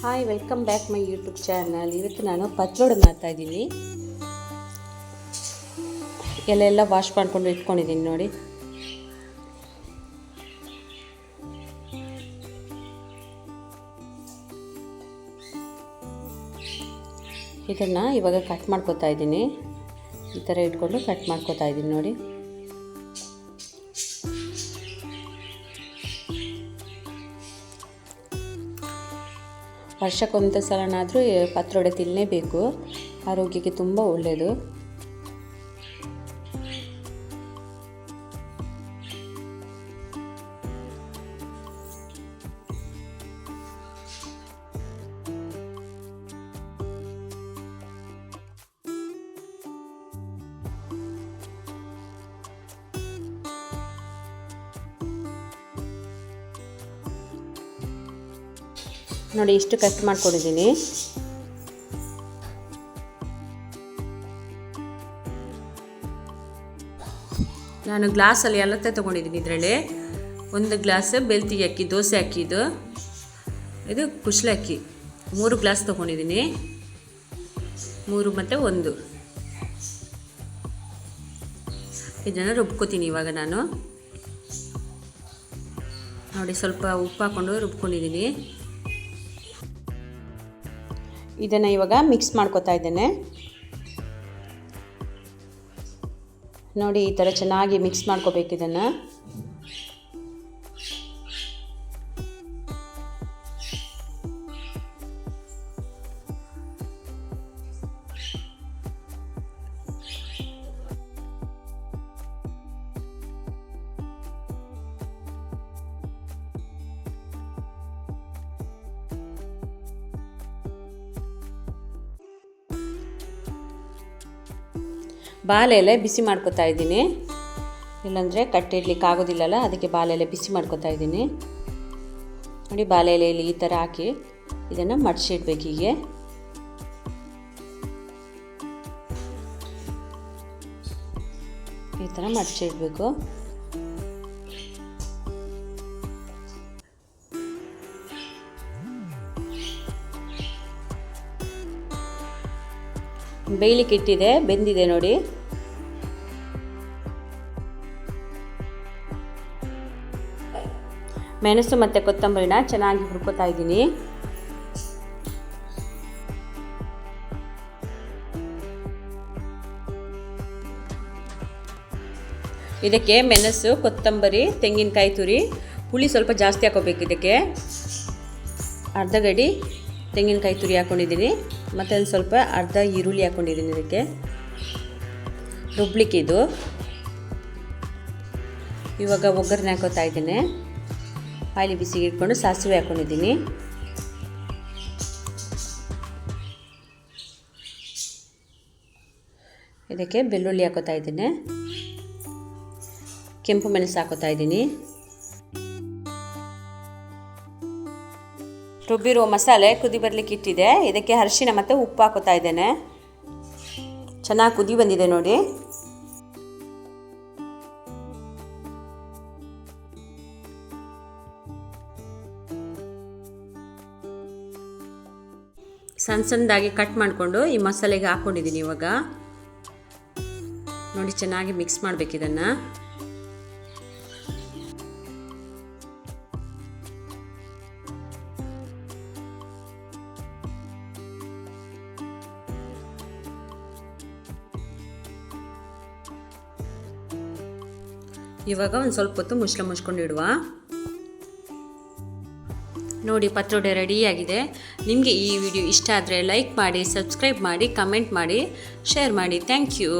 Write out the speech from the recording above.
Hi welcome back my YouTube channel ಇವತ್ತು ನಾನು ಪತ್ರೊಡೆ ಮಾಡ್ತಾಯಿದ್ದೀನಿ ಎಲ್ಲೆಲ್ಲ ವಾಶ್ ಮಾಡ್ಕೊಂಡು ಇಟ್ಕೊಂಡಿದ್ದೀನಿ ನೋಡಿ. ಇದನ್ನು ಇವಾಗ ಕಟ್ ಮಾಡ್ಕೋತಾ ಇದ್ದೀನಿ. ಈ ಥರ ಇಟ್ಕೊಂಡು ಕಟ್ ಮಾಡ್ಕೋತಾ ಇದ್ದೀನಿ ನೋಡಿ. ವರ್ಷಕ್ಕೊಂದು ಸಲನಾದರೂ ಪತ್ರೊಡೆ ತಿನ್ನಲೇಬೇಕು ಆರೋಗ್ಯಕ್ಕೆ ತುಂಬ ಒಳ್ಳೆಯದು ನೋಡಿ ಇಷ್ಟು ಕಟ್ ಮಾಡ್ಕೊಂಡಿದ್ದೀನಿ. ನಾನು ಗ್ಲಾಸಲ್ಲಿ ಎಲ್ಲತ್ತೆ ತೊಗೊಂಡಿದ್ದೀನಿ ಇದರಲ್ಲಿ. ಒಂದು ಗ್ಲಾಸ್ ಬೆಲ್ತಿಗೆ ಅಕ್ಕಿ, ದೋಸೆ ಅಕ್ಕಿದು ಇದು. ಇದು ಅಕ್ಕಿ. ಮೂರು ಗ್ಲಾಸ್ ತೊಗೊಂಡಿದ್ದೀನಿ. ಮೂರು ಮತ್ತು ಒಂದು. ಇದನ್ನು ರುಬ್ಕೋತೀನಿ ಇವಾಗ ನಾನು. ನೋಡಿ, ಸ್ವಲ್ಪ ಉಪ್ಪು ಹಾಕ್ಕೊಂಡು ರುಬ್ಕೊಂಡಿದ್ದೀನಿ. ಇದನ್ನು ಇವಾಗ ಮಿಕ್ಸ್ ಮಾಡ್ಕೊತಾ ಇದ್ದೇನೆ. ನೋಡಿ ಈ ಥರ ಚೆನ್ನಾಗಿ ಮಿಕ್ಸ್ ಮಾಡ್ಕೋಬೇಕು ಇದನ್ನು. ಬಾಳೆ ಎಲೆ ಬಿಸಿ ಮಾಡ್ಕೊತಾ ಇದ್ದೀನಿ. ಇಲ್ಲಾಂದರೆ ಕಟ್ಟಿಡ್ಲಿಕ್ಕೆ ಆಗೋದಿಲ್ಲಲ್ಲ, ಅದಕ್ಕೆ ಬಾಳೆ ಎಲೆ ಬಿಸಿ ಮಾಡ್ಕೊತಾ ಇದ್ದೀನಿ. ನೋಡಿ ಬಾಳೆ ಎಲೆಯಲ್ಲಿ ಈ ಥರ ಹಾಕಿ ಇದನ್ನು ಮಡಚಿಡ್ಬೇಕು ಹೀಗೆ. ಈ ಥರ ಮಡಿಸಿಡ್ಬೇಕು. ಬೇಯಲಿಕ್ಕೆ ಇಟ್ಟಿದೆ ಬೆಂದಿದೆ ನೋಡಿ. ಮೆಣಸು ಮತ್ತು ಕೊತ್ತಂಬರಿನ ಚೆನ್ನಾಗಿ ಹುರ್ಕೋತಾ ಇದ್ದೀನಿ. ಇದಕ್ಕೆ ಮೆಣಸು, ಕೊತ್ತಂಬರಿ, ತೆಂಗಿನಕಾಯಿ ತುರಿ, ಹುಳಿ ಸ್ವಲ್ಪ ಜಾಸ್ತಿ ಹಾಕೋಬೇಕು ಇದಕ್ಕೆ. ಅರ್ಧ ಗಡಿ ತೆಂಗಿನಕಾಯಿ ತುರಿ ಹಾಕ್ಕೊಂಡಿದ್ದೀನಿ ಮತ್ತು ಒಂದು ಸ್ವಲ್ಪ ಅರ್ಧ ಈರುಳ್ಳಿ ಹಾಕ್ಕೊಂಡಿದ್ದೀನಿ ಇದಕ್ಕೆ. ರುಬ್ಲಿಕ್ಕೆ ಇದು. ಇವಾಗ ಒಗ್ಗರಣೆ ಹಾಕೋತಾ ಇದ್ದೀನಿ. ಆಯ್ಲಿ ಬಿಸಿಗೆ ಇಟ್ಕೊಂಡು ಸಾಸಿವೆ ಹಾಕ್ಕೊಂಡಿದ್ದೀನಿ ಇದಕ್ಕೆ ಬೆಳ್ಳುಳ್ಳಿ ಹಾಕೋತಾ ಇದ್ದೀನಿ. ಕೆಂಪು ಮೆಣಸು ಹಾಕೋತಾ ಇದ್ದೀನಿ. ರುಬ್ಬಿರುವ ಮಸಾಲೆ ಕುದಿ ಬರಲಿಕ್ಕೆ ಇಟ್ಟಿದೆ. ಇದಕ್ಕೆ ಅರಿಶಿನ ಮತ್ತು ಉಪ್ಪು ಹಾಕೋತಾ ಇದ್ದೇನೆ. ಚೆನ್ನಾಗಿ ಕುದಿ ಬಂದಿದೆ ನೋಡಿ. ಸಣ್ಣ ಸಣ್ಣದಾಗಿ ಕಟ್ ಮಾಡಿಕೊಂಡು ಈ ಮಸಾಲೆಗೆ ಹಾಕ್ಕೊಂಡಿದ್ದೀನಿ ಇವಾಗ. ನೋಡಿ, ಚೆನ್ನಾಗಿ ಮಿಕ್ಸ್ ಮಾಡಬೇಕು ಇದನ್ನು. ಇವಾಗ ಒಂದು ಸ್ವಲ್ಪ ಹೊತ್ತು ಮುಚ್ಚಳ ಮುಚ್ಕೊಂಡು ಇಡುವ. ನೋಡಿ, ಪತ್ರೊಡೆ ರೆಡಿಯಾಗಿದೆ ನಿಮಗೆ ಈ ವಿಡಿಯೋ ಇಷ್ಟ ಆದರೆ ಲೈಕ್ ಮಾಡಿ ಸಬ್ಸ್ಕ್ರೈಬ್ ಮಾಡಿ ಕಮೆಂಟ್ ಮಾಡಿ ಶೇರ್ ಮಾಡಿ. Thank you